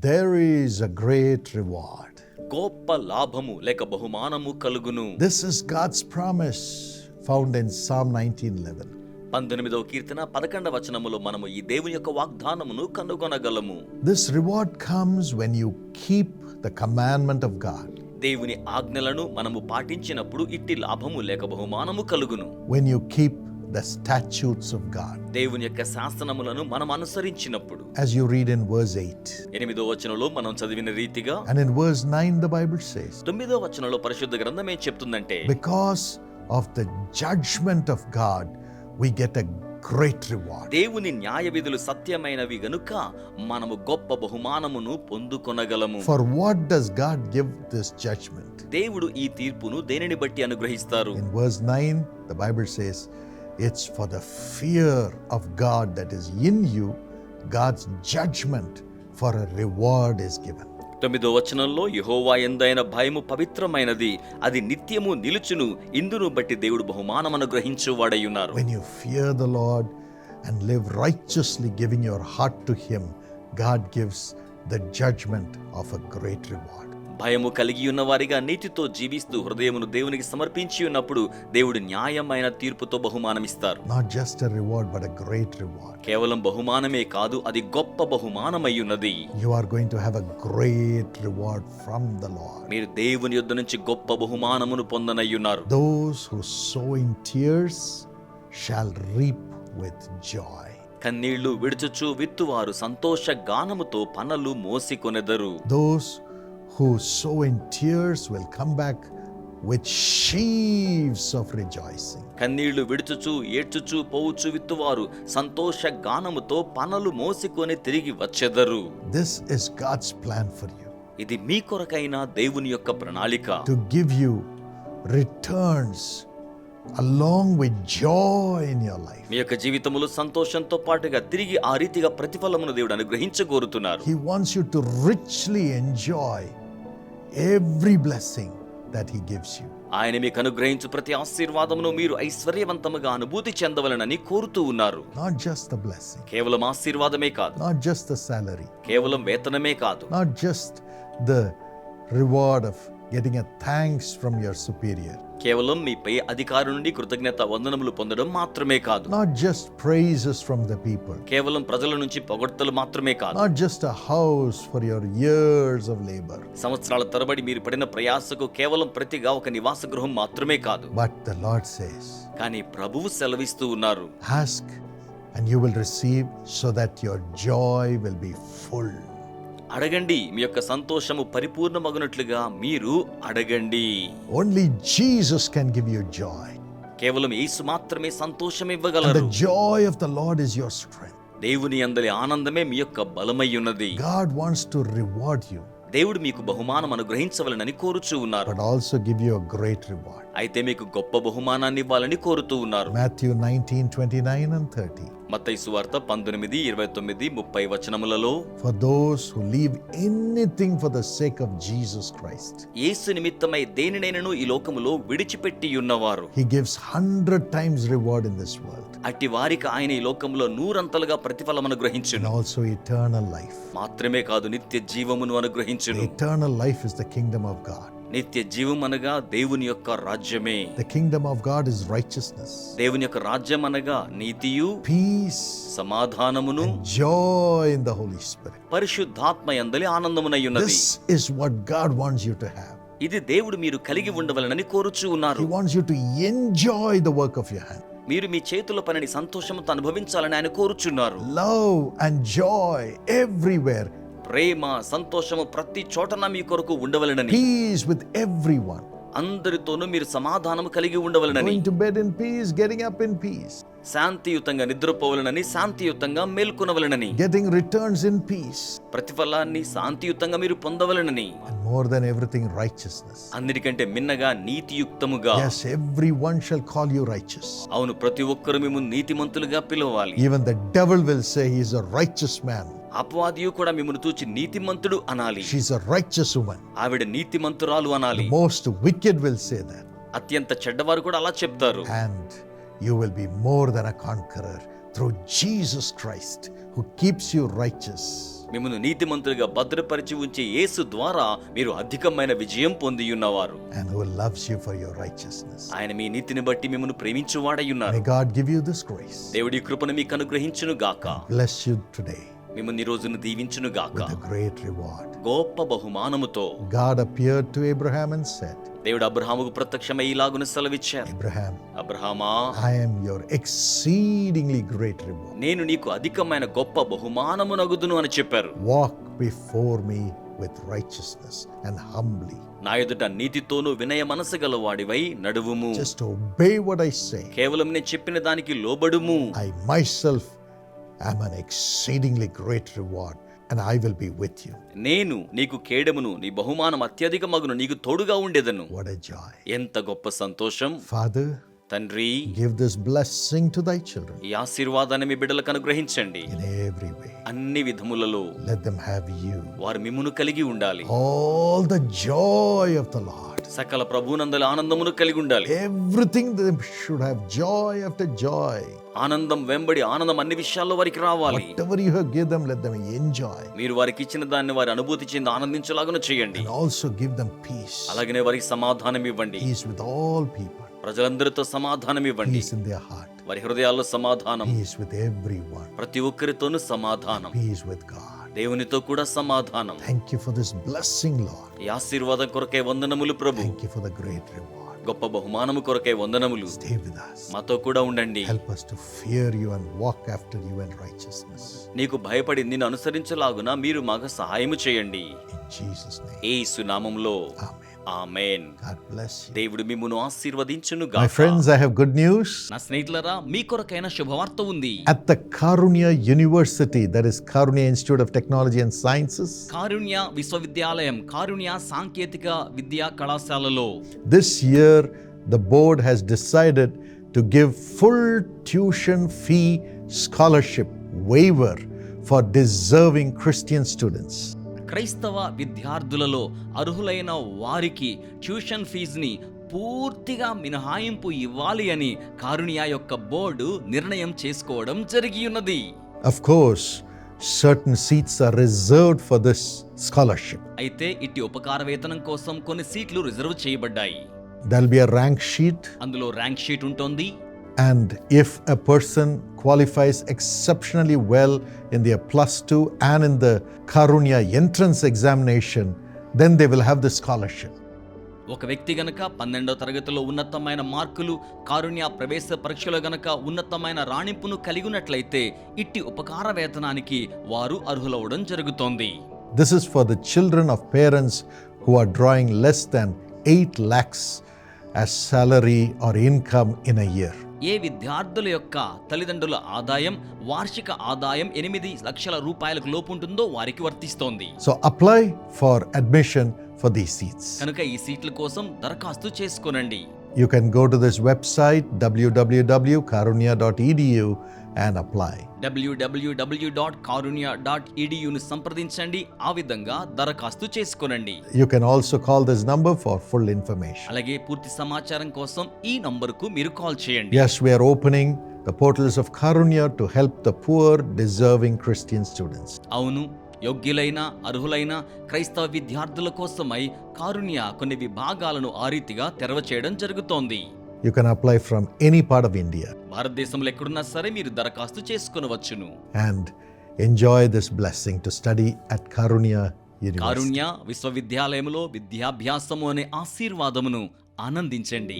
there is a great reward. గొప్ప లాభము లేక బహుమానము కలుగును This is God's promise found in Psalm 19:11. పంతొమ్మిదవ కీర్తన పదకొండవ వచనములో మనము ఈ దేవుని యొక్క వాగ్దానమును కనుగొనగలము This reward comes when you keep the commandment of God, దేవుని ఆజ్ఞలను మనము పాటించినప్పుడు ఇట్టి లాభము లేక బహుమానము కలుగును when you keep the statutes of God. దేవుని యొక్క శాసనములను మనం అనుసరించినప్పుడు As you read in verse 8. ఎనిమిదో వచనంలో మనం చదివిన రీతిగా And in verse 9, the Bible says, తొమ్మిదో వచనంలో పరిశుద్ధ గ్రంథం ఏం చెప్తుందంటే Because of the judgment of God, we get a great reward. దేవుని న్యాయ విధులు సత్యమైనవి గనుక మనము గొప్ప బహుమానమును పొందుకొనగలము For what does God give this judgment? దేవుడు ఈ తీర్పును దేనిని బట్టి అనుగ్రహిస్తారు In verse 9, the Bible says, it's for the fear of God that is in you God's judgement for a reward is given తొమ్మిదో వచనంలో యహోవా ఎందైన భయము పవిత్రమైనది. అది నిత్యము నిలుచును. ఇందును బట్టి దేవుడు బహుమానమను గ్రహించువాడై ఉన్నారు. When you fear the Lord and live righteously giving your heart to him God gives the judgement of a great reward భయము కలిగి ఉన్న వారిగా నీతితో జీవిస్తూ హృదయమును దేవునికి సమర్పించి ఉన్నప్పుడు దేవుడు న్యాయమైన తీర్పుతో బహుమానమిస్తారు reward, but a great reward. కేవలం బహుమానమే కాదు అది గొప్ప బహుమానమై ఉన్నది You are going to have a great reward from the Lord. మీరు దేవుని యొద్ద నుంచి గొప్ప బహుమానమును పొందనయ్యున్నారు Those who sow in tears shall reap with joy. కన్నీళ్ళు విడుచుచు విత్తువారు సంతోష గానముతో పనలు మోసికొనెదరు Those who sow in tears will come back with sheaves of rejoicing కన్నీళ్ళు విడుచుచు ఏడ్చుచు పోవుచు విత్తువారు. సంతోష గానముతో పనలు మోసుకొని తిరిగి వచ్చెదరు. This is God's plan for you ఇది మీ కొరకైన దేవుని యొక్క ప్రణాళిక. To give you returns along with joy in your life మీ యొక్క జీవితములో సంతోషంతో పాటుగా తిరిగి ఆ రీతిగా ప్రతిఫలమును దేవుడు అనుగ్రహించగోరుతున్నారు he wants you to richly enjoy every blessing that he gives you ఆయన మీకు అనుగ్రహించు ప్రతి ఆశీర్వాదమును మీరు ఐశ్వర్యవంతముగా అనుభూతి చెందవలనని కోరుతూ ఉన్నారు. నాట్ జస్ట్ ద బ్లెస్సింగ్ కేవలం ఆశీర్వాదమే కాదు. నాట్ జస్ట్ ద సాలరీ కేవలం వేతనమే కాదు. Not just the reward of getting a thanks from your superior, కేవలం మీ పై అధికారి నుండి కృతజ్ఞత వందనములు పొందడం మాత్రమే కాదు not just praises from the people, కేవలం ప్రజల నుంచి పొగడ్తలు మాత్రమే కాదు not just a house for your years of labor, సంవత్సరాల తరబడి మీరు పడిన ప్రయాసకు కేవలం ప్రతిగా ఒక నివాస గృహం మాత్రమే కాదు but the Lord says, కానీ ప్రభువు సెలవిస్తూ ఉన్నారు Ask and you will receive so that your joy will be full. అడగండి మీ యొక్క సంతోషము పరిపూర్ణమగునట్లుగా మీరు అడగండి. Only Jesus can give you joy కేవలం యేసు మాత్రమే సంతోషం ఇవ్వగలరు the joy of the Lord is your strength దేవుని అందలి ఆనందమే మీ యొక్క బలమై ఉన్నది God wants to reward you దేవుడు మీకు బహుమానం అనుగ్రహించవలనని కోరుచూ ఉన్నారు but also give you a great reward. అయితే మీకు గొప్ప బహుమానాన్ని ఇవ్వాలని కోరుతూ ఉన్నారు Matthew 19 29 and 30. మత్తయి సువార్త పంతొమ్మిది ఇరవై తొమ్మిది ముప్పై వచనములలో For those who leave anything for the sake of Jesus Christ, Yesu నిమిత్తమై దేనినైనను ఈ లోకములో విడిచిపెట్టి ఉన్నవారు He gives hundred times reward in this world అట్టి వారికి ఆయన ఈ లోకంలో నూరంతలుగా ప్రతిఫలం and అనుగ్రహించును also eternal life. మాత్రమే కాదు నిత్య జీవమును The అనుగ్రహించును eternal life is the kingdom of God. నిత్య జీవం అనగా దేవుని యొక్క రాజ్యమే The kingdom of God is righteousness, దేవుని యొక్క రాజ్యం అనగా నీతియు peace, సమాధానమును joy in the Holy Spirit. పరిశుద్ధాత్మ యందలి ఆనందమునై ఉన్నది This is what God wants you to have. ఇది దేవుడు మీరు కలిగి ఉండవలనని కోరుచూ He ఉన్నారు wants you to enjoy the work of your hand. మీరు మీ చేతుల పనిని సంతోషంతో అనుభవించాలని ఆయన కోరుచున్నారు Love and joy everywhere, ప్రేమ సంతోషము ప్రతి చోటన మీ కొరకు ఉండవలనని peace with everyone. అందరితోనూ మీరు సమాధానము కలిగి ఉండవలనని to bed in peace, getting up in peace, శాంతియుతంగా నిద్రపోవలనని శాంతియుతంగా మేల్కొనవలనని. గెటింగ్ రిటర్న్స్ ఇన్ పీస్ ప్రతిఫలాన్ని శాంతియుతంగా మీరు పొందవలనని. మోర్ దెన్ ఎవ్రీథింగ్ రైచెస్నెస్ అందరికంటే మిన్నగా నీతియుక్తముగా. Yes everyone shall call you righteous. అవును ప్రతి ఒక్కరు మిమ్ము నీతిమంతులుగా పిలవాలి. Even the devil will say he is a righteous man అపవాదియు కూడా మిమ్మల్ని చూచి నీతిమంతుడు అనాలి. She is a righteous woman ఆవిడ నీతి నీతిమంతురాలు అనాలి. Most wicked will say that అత్యంత చెడ్డవారు కూడా అలా చెప్తారు. And you will be more than a conqueror through Jesus Christ who keeps you righteous. మిమ్మల్ని నీతిమంతులుగా భద్రపరిచి ఉంచే యేసు ద్వారా మీరు అధికమైన విజయం పొంది ఉన్నవారు and who loves you for your righteousness. ఆయన మీ నీతిని బట్టి మిమ్మల్ని ప్రేమించువాడై ఉన్నారు May God give you this grace. దేవుడి కృపను మీకు అనుగ్రహించును గాక Bless you today మిమ్మల్ని రోజును దీవించును గాక. గ్రేట్ రివార్డ్ గొప్ప బహుమానముతో. God appear to Abraham and said దేవుడు అబ్రహాముకు ప్రత్యక్షమై ఇలాగున సెలవిచ్చారు. Abraham అబ్రహామా I am your exceedingly great reward నేను నీకు అధికమైన గొప్ప బహుమానము నగుదును అని చెప్పారు. Walk before me with righteousness and humbly నా ఎదుట వినయ మనసు గల వాడివై నడువుము. Just obey what I say కేవలం నేను చెప్పిన దానికి లోబడుము. I myself am an exceedingly great reward, and I will be with you. నేను నీకు కేడమును నీ బహుమానం అత్యధిక మగును నీకు తోడుగా ఉండేదను What a joy. ఎంత గొప్ప సంతోషం Father, తండ్రి give this blessing to thy children ఈ ఆశీర్వాదాన్ని మీ బిడ్డలకు అనుగ్రహించండి in every way. అన్ని విధములలో Let them have you. వారు మిమ్మును కలిగి ఉండాలి All the joy of the Lord. సకల ప్రభునందల ఆనందమును కలిగి ఉండాలి everything they should have joy after joy ఆనందం వెంబడి ఆనందం అన్ని విషయాల్లో వారికి రావాలి. Ever you have give them let them enjoy మీరు వారికి ఇచ్చిన దాన్ని వారి అనుభూతి చెంది ఆనందించలాగున చేయండి. ఆల్సో గివ్ దెం పీస్ అలాగనే వారికి సమాధానం ఇవ్వండి. హి విత్ ఆల్ పీపుల్ ప్రజలందరితో సమాధానం ఇవ్వండి. హి ఇన్ దేర్ హార్ట్ వారి హృదయాల్లో సమాధానం. హి విత్ ఎవ్రీవన్ ప్రతి ఒక్కరితోనూ సమాధానం. హి విత్ గాడ్ దేవునితో కూడా సమాధానం. Thank you for this blessing Lord ఈ ఆశీర్వాదం కొరకే వందనములు ప్రభు. Thank you for the great reward గొప్ప బహుమానము కొరకే వందనములు. Stay with us. మాతో కూడా ఉండండి. Help us to fear you and walk after you and righteousness నీకు భయపడి నిన్ను అనుసరించలాగునా మీరు మాకు సహాయము చేయండి. ఇన్ జీసస్ నేమ్ యేసు నామములో. ఆమేన్ ఆమేన్ God bless you. దేవుడు మిమ్మును ఆశీర్వదించును My friends, I have good news. నా స్నేహితులరా మీ కొరకైన శుభవార్త ఉంది At the Karunya University, that is Karunya Institute of Technology and Sciences, కారుణ్య విశ్వవిద్యాలయం కారుణ్య సాంకేతిక విద్యా కళాశాలలో this year the board has decided to give full tuition fee scholarship waiver for deserving Christian students. క్రైస్తవ విద్యార్థులలో అర్హులైన వారికి ట్యూషన్ ఫీజుని పూర్తిగా మినహాయింపు ఇవ్వాలి అని కారుణ్య యొక్క బోర్డు నిర్ణయం చేసుకోవడం జరిగి ఉన్నది. Of course, certain seats are reserved for this scholarship. అయితే ఇట్టి ఉపకార వేతనం కోసం కొన్ని సీట్లు రిజర్వ్ చేయబడ్డాయి. There'll be a rank sheet, అందులో ర్యాంక్ షీట్ ఉంటుంది. and if a person qualifies exceptionally well in their plus two and in the Karunya entrance examination, then they will have the scholarship. ఒక వ్యక్తి గనక పన్నెండవ తరగతిలో ఉన్నతమైన మార్కులు కారుణ్య ప్రవేశ పరీక్షలో గనక ఉన్నతమైన రాణింపును కలిగి ఉన్నట్లయితే ఇట్టి ఉపకార వేతనానికి వారు అర్హులవడం జరుగుతోంది This is for the children of parents who are drawing less than 8 lakhs as salary or income in a year. ఏ విద్యార్థుల యొక్క తల్లిదండ్రుల ఆదాయం వార్షిక ఆదాయం ఎనిమిది లక్షల రూపాయలకు లోపు ఉంటుందో వారికి వర్తిస్తోంది So apply for admission for these seats. కనుక ఈ సీట్ల కోసం దరఖాస్తు చేసుకోనండి You can go to this website www.karunya.edu and apply. W W W dot Karunya dot ఈడియూను సంప్రదించండి ఆ విధంగా దరఖాస్తు చేసుకోనండి You can also call this number for full information. అలాగే పూర్తి సమాచారం కోసం ఈ నంబరుకు మీరు కాల్ చేయండి Yes, we are opening the portals of Karunya to help the poor, deserving Christian students. అవును యోగ్యులైన అర్హులైన క్రైస్తవ విద్యార్థుల కోసమై కారుణ్య కొన్ని విభాగాలను ఆ రీతిగా తెరవ చేయడం జరుగుతోంది you can apply from any part of India భారతదేశంలో ఎక్కడున్నా సరే మీరు దరఖాస్తు చేసుకోవచ్చును and enjoy this blessing to study at Karunya Karunya విశ్వవిద్యాలయములో విద్యాభ్యాసము అనే ఆశీర్వాదమును ఆనందించండి.